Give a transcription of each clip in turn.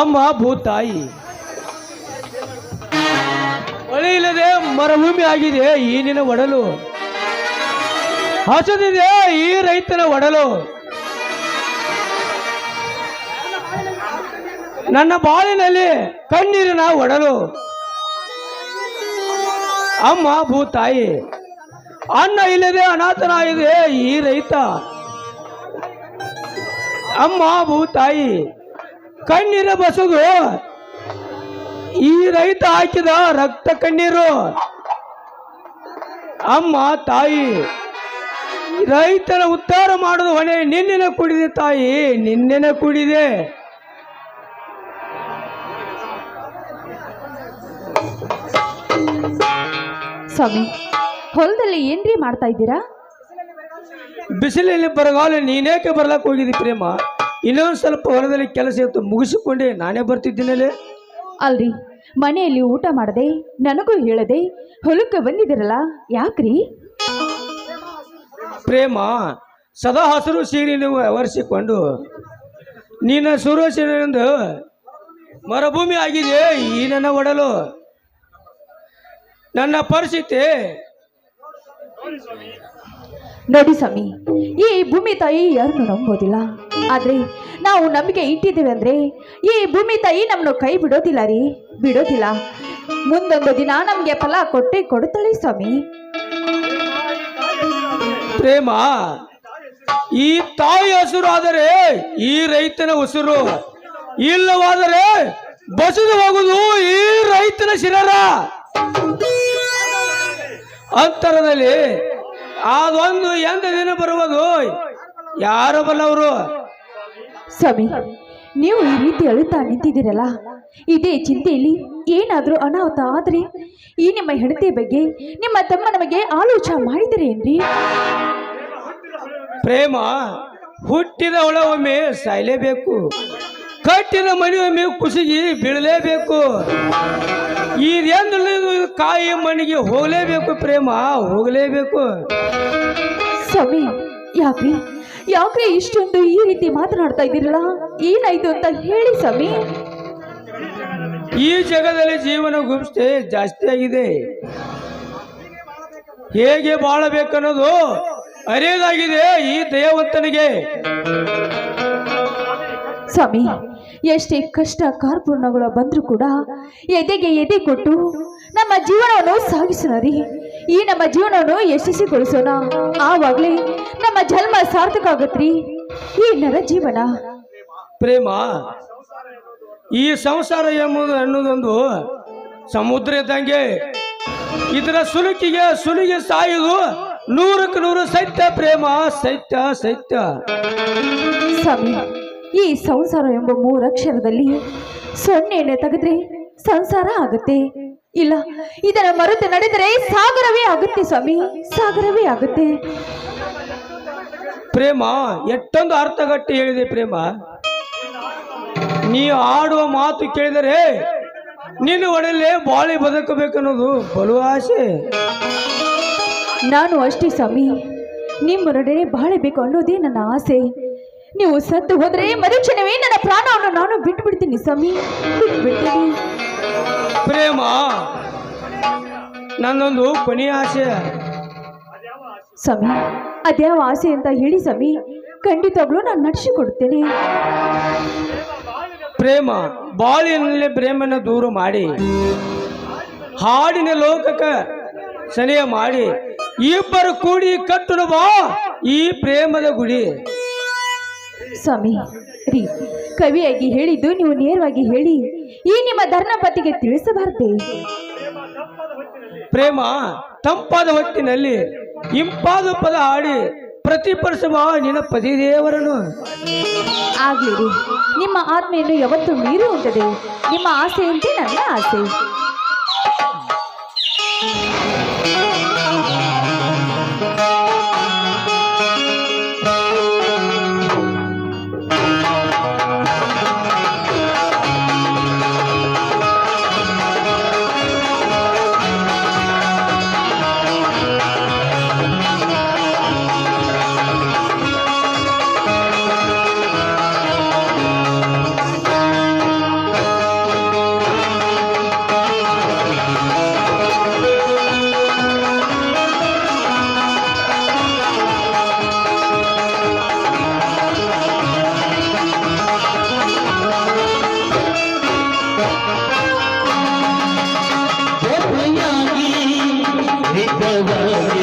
ಅಮ್ಮ ಭೂತಾಯಿ. ಮಳೆ ಇಲ್ಲದೆ ಮರುಭೂಮಿ ಆಗಿದೆ ಈ ನಿನ್ನ ಒಡಲು. ಹಸದಿದೆ ಈ ರೈತನ ಒಡಲು. ನನ್ನ ಬಾಳಿನಲ್ಲಿ ಕಣ್ಣೀರಿನ ಒಡಲು. ಅಮ್ಮ ಭೂತಾಯಿ, ಅನ್ನ ಇಲ್ಲದೆ ಅನಾಥನಾಗಿದೆ ಈ ರೈತ. ಅಮ್ಮ ಭೂತಾಯಿ ಕಣ್ಣೀರ ಬಸದು ಈ ರೈತ ಹಾಕಿದ ರಕ್ತ ಕಣ್ಣೀರು. ಅಮ್ಮ ತಾಯಿ ರೈತನ ಉತ್ತಾರ ಮಾಡೋದು ಹೊಣೆ ನಿನ್ನೆನ ಕುಡಿದೆ ತಾಯಿ ನಿನ್ನೆನ ಕುಡಿದೆ. ಸ್ವಾಮಿ ಹೊಲದಲ್ಲಿ ಏನ್ರಿ ಮಾಡ್ತಾ ಇದ್ದೀರಾ? ಬಿಸಿಲಲ್ಲಿ ಬರಗಾಲ ನೀನೇಕೆ ಬರ್ಲಕ್ಕೆ ಹೋಗಿದ್ದಿ ಪ್ರೇಮ? ಇನ್ನೊಂದು ಸ್ವಲ್ಪ ಹೊಲದಲ್ಲಿ ಕೆಲಸ ಇತ್ತು ಮುಗಿಸಿಕೊಂಡೆ ನಾನೇ ಬರ್ತಿದ್ದೀನಲ್ಲೇ. ಅಲ್ರಿ ಮನೆಯಲ್ಲಿ ಊಟ ಮಾಡದೆ ನನಗೂ ಹೇಳದೆ ಹೊಲಕ್ಕೆ ಬಂದಿದ್ದೀರಲ್ಲ ಯಾಕ್ರಿ? ಪ್ರೇಮ ಸದಾ ಹಸಿರು ಸೀರೆ ನೀವು ಆವರಿಸಿಕೊಂಡು ನಿನ್ನ ಸುರಕ್ಷೆಯಿಂದ ಮರುಭೂಮಿ ಆಗಿದೆ ಈ ನನ್ನ ಒಡಲು. ನನ್ನ ಪರಿಸ್ಥಿತಿ ನೋಡಿ ಸ್ವಾಮಿ. ಈ ಭೂಮಿ ತಾಯಿ ಯಾರನ್ನು ನಂಬೋದಿಲ್ಲ. ಆದರೆ ನಾವು ನಂಬಿಕೆ ಇಟ್ಟಿದ್ದೇವೆ ಅಂದ್ರೆ ಈ ಭೂಮಿ ತಾಯಿ ನಮ್ಮನ್ನು ಕೈ ಬಿಡೋದಿಲ್ಲ ರೀ. ಬಿಡೋದಿಲ್ಲ. ಮುಂದೊಂದು ದಿನ ನಮಗೆ ಫಲ ಕೊಟ್ಟೆ ಕೊಡುತ್ತಾಳೆ ಸ್ವಾಮಿ. ಪ್ರೇಮ ಈ ತಾಯಿ ಹಸುರು ಆದರೆ ಈ ರೈತನ ಉಸಿರು ಇಲ್ಲವಾದರೆ ಬಸದು ಹೋಗುದು ಈ ರೈತನ ಶಿರರ. ಅಂತರದಲ್ಲಿ ಅದೊಂದು ಎಂದ ದಿನ ಬರುವುದು. ಯಾರು ಬಲ್ಲವರು? ಸ್ವಾಮಿ ನೀವು ಈ ರೀತಿ ಅಳುತ್ತಾ ನಿಂತಿದ್ದೀರಲ್ಲ? ಇದೇ ಚಿಂತೆಯಲ್ಲಿ ಏನಾದರೂ ಅನಾಹುತ ಆದರೆ ಈ ನಿಮ್ಮ ಹೆಂಡತಿ ಬಗ್ಗೆ ನಿಮ್ಮ ತಮ್ಮನ ಬಗ್ಗೆ ಆಲೋಚನೆ ಮಾಡಿದರೆ ಏನ್ರಿ? ಪ್ರೇಮ ಹುಟ್ಟಿದ ಒಳ ಒಮ್ಮೆ ಸಾಯಲೇಬೇಕು. ಕಟ್ಟಿದ ಮನೆಯೊಮ್ಮೆ ಕುಸಿಗಿ ಬೀಳಲೇಬೇಕು. ಇದೆಂದ್ರೆ ಕಾಯಿ ಮಣಿಗೆ ಹೋಗಲೇಬೇಕು ಪ್ರೇಮ ಹೋಗಲೇಬೇಕು. ಸ್ವಾಮಿ ಯಾಕ್ರಿ? ಯಾಕ್ರಿ ಇಷ್ಟೊಂದು ಈ ರೀತಿ ಮಾತನಾಡ್ತಾ ಇದ್ದೀರಲ್ಲ? ಏನಾಯ್ತು ಅಂತ ಹೇಳಿ ಸ್ವಾಮಿ. ಈ ಜಗದಲ್ಲಿ ಜೀವನ ಗುಪ್ಸೆ ಜಾಸ್ತಿ ಆಗಿದೆ. ಹೇಗೆ ಬಾಳಬೇಕನ್ನೋದು ಅರಿಯದಾಗಿದೆ ಈ ದೇವಂತನಿಗೆ. ಸ್ವಾಮಿ ಎಷ್ಟೇ ಕಷ್ಟ ಕಾರ್ಪೂರ್ಣಗಳು ಬಂದರೂ ಕೂಡ ಎದೆಗೆ ಎದೆ ಕೊಟ್ಟು ನಮ್ಮ ಜೀವನವನ್ನು ಸಾಗಿಸೋಣ ರೀ. ಈ ನಮ್ಮ ಜೀವನವನ್ನು ಯಶಸ್ವಿಗೊಳಿಸೋಣ. ಆವಾಗಲೇ ನಮ್ಮ ಜನ್ಮ ಸಾರ್ಥಕ ಆಗತ್ರಿ. ಈ ನರ ಜೀವನ. ಪ್ರೇಮ ಈ ಸಂಸಾರ ಎಂಬುದು ಅನ್ನೋದೊಂದು ಸಮುದ್ರ ಇದ್ದಂಗೆ. ಇದರ ಸುಲುಕಿಗೆ ಸುಲುಗಿ ಸಾಯುದು ನೂರಕ್ಕೆ ನೂರು ಸತ್ಯ ಪ್ರೇಮ ಸತ್ಯ ಸತ್ಯ. ಈ ಸಂಸಾರ ಎಂಬ ಮೂರಕ್ಷರದಲ್ಲಿ ಸೊನ್ನೆಯನ್ನು ತೆಗೆದ್ರೆ ಸಂಸಾರ ಆಗುತ್ತೆ. ಇಲ್ಲ ಇದರ ಮರೆತು ನಡೆದರೆ ಸಾಗರವೇ ಆಗುತ್ತೆ ಸ್ವಾಮಿ ಸಾಗರವೇ ಆಗುತ್ತೆ. ಪ್ರೇಮ ಎಷ್ಟೊಂದು ಅರ್ಥಗಟ್ಟಿ ಹೇಳಿದೆ ಪ್ರೇಮ. ನೀ ಆಡುವ ಮಾತು ಕೇಳಿದರೆ ನಿನ್ನ ಒಡಲೇ ಬಾಳಿ ಬದುಕಬೇಕನ್ನೋದು ಬಲು ಆಸೆ. ನಾನು ಅಷ್ಟೇ ಸ್ವಾಮಿ ನಿಮ್ಮೊಡನೆ ಬಾಳಬೇಕು ಅನ್ನೋದೇ ನನ್ನ ಆಸೆ. ನೀವು ಸತ್ತು ಹೋದ್ರೆ ಮರುಕ್ಷಣವೇ ನನ್ನ ಪ್ರಾಣವನ್ನು ನಾನು ಬಿಟ್ಟು ಬಿಡ್ತೀನಿ ಸ್ವಾಮಿ. ಬಿಟ್ಟು ಬಿಡ್ತೀನಿ ಪ್ರೇಮ ನನ್ನೊಂದು ಕೊನೆಯ ಆಸೆ. ಸ್ವಾಮಿ ಅದ್ಯಾವ ಆಸೆ ಅಂತ ಹೇಳಿ ಸ್ವಾಮಿ. ಖಂಡಿತವಾಗ್ಲೂ ನಾನು ನಡೆಸಿಕೊಡ್ತೇನೆ ಪ್ರೇಮ ಬಾಳಿನಲ್ಲಿ ಪ್ರೇಮನ ದೂರ ಮಾಡಿ ಹಾಡಿನ ಲೋಕಕ್ಕೆ ಸನಿಯ ಮಾಡಿ ಇಬ್ಬರು ಕೂಡಿ ಕಟ್ಟುವ ಬಾ ಈ ಪ್ರೇಮದ ಗುಡಿ. ಸ್ವಾಮಿ ರೀ ಕವಿಯಾಗಿ ಹೇಳಿದ್ದು ನೀವು ನೇರವಾಗಿ ಹೇಳಿ. ಈ ನಿಮ್ಮ ಧರ್ಮಪತಿಗೆ ತಿಳಿಸಬಾರ್ದೆ? ಪ್ರೇಮ ತಂಪಾದ ಹೊತ್ತಿನಲ್ಲಿ ಇಂಪಾದ ಪದ ಹಾಡಿ ಪ್ರತಿಪರಿಸುವ ನಿನ್ನ ಪತಿದೇವರನ್ನು ಆಗ್ಲಿ ರೀ ನಿಮ್ಮ ಆತ್ಮೆಯನ್ನು ಯಾವತ್ತೂ ಮೀರುವಂತದೆ ನಿಮ್ಮ ಆಸೆಯಂತೆ ನನ್ನ ಆಸೆ. Baba.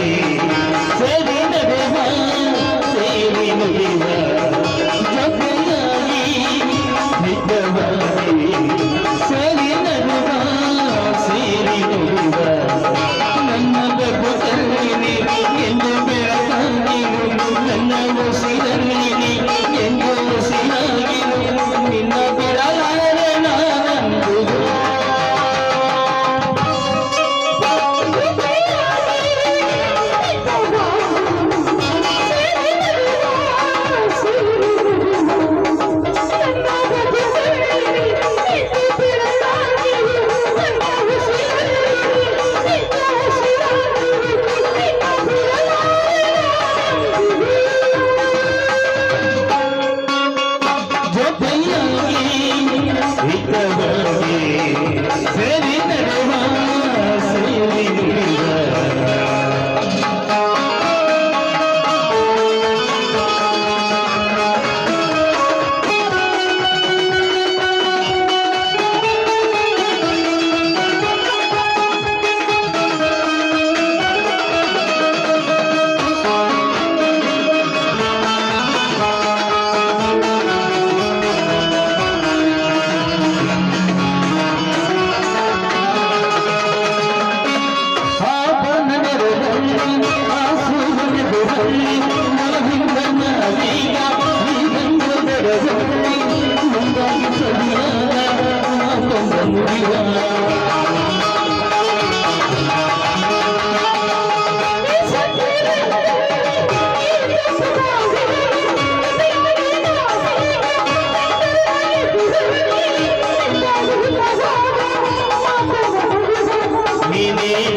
Mini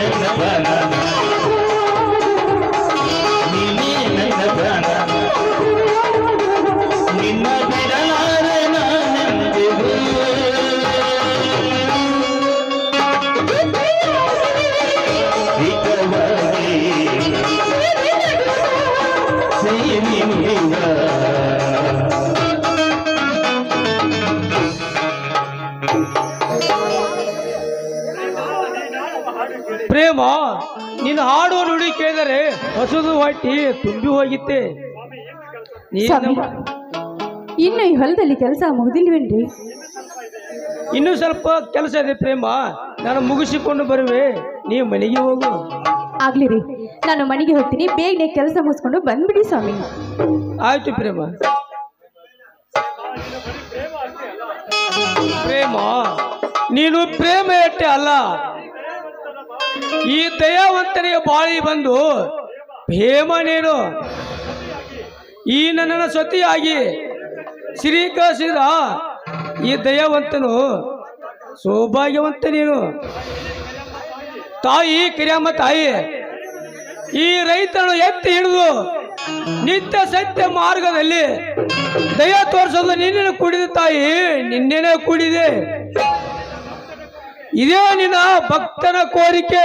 ಪ್ರೇಮ ನಿನ್ ಹಾಡು ನುಡಿ ಕೇಳಿದರೆ ಹಸುದು ಹೊಟ್ಟಿ ತುಂಬಿ ಹೋಗಿತ್ತೆ. ಇನ್ನು ಈ ಹೊಲದಲ್ಲಿ ಕೆಲಸ ಮುಗಿದಿಲ್ವೇನ್ರಿ? ಇನ್ನೂ ಸ್ವಲ್ಪ ಕೆಲಸ ಇದೆ ಪ್ರೇಮ ನಾನು ಮುಗಿಸಿಕೊಂಡು ಬರುವೆ ನೀ ಮನೆಗೆ ಹೋಗು. ಆಗ್ಲಿ ರೀ. ನಾನು ಮನೆಗೆ ಹೋಗ್ತೀನಿ, ಬೇಗನೆ ಕೆಲಸ ಮುಗಿಸ್ಕೊಂಡು ಬಂದ್ಬಿಡಿ ಸ್ವಾಮಿ. ಆಯ್ತು ಪ್ರೇಮ. ಪ್ರೇಮ, ನೀನು ಪ್ರೇಮ ಎಟ್ಟೆ ಅಲ್ಲ. ಈ ದಯಾವಂತನಿಗೆ ಬಾಳಿ ಬಂದು ಪ್ರೇಮ ನೀನು. ಈ ನನ್ನನ ಸತಿಯಾಗಿ ಶ್ರೀಕರಿಸಿದ ಈ ದಯಾವಂತನು ಸೌಭಾಗ್ಯವಂತ ನೀನು. ತಾಯಿ, ಕಿರಿಯಮ್ಮ ತಾಯಿ ಈ ರೈತನು ಎತ್ತಿ ಹಿಡಿದು ನಿತ್ಯ ಸತ್ಯ ಮಾರ್ಗದಲ್ಲಿ ದಯ ತೋರಿಸೋದು ನಿನ್ನೆ ಕುಡಿದ ತಾಯಿ, ನಿನ್ನೆನೆ ಕುಡಿದೆ. ಇದೇ ನಿನ್ನ ಭಕ್ತನ ಕೋರಿಕೆ.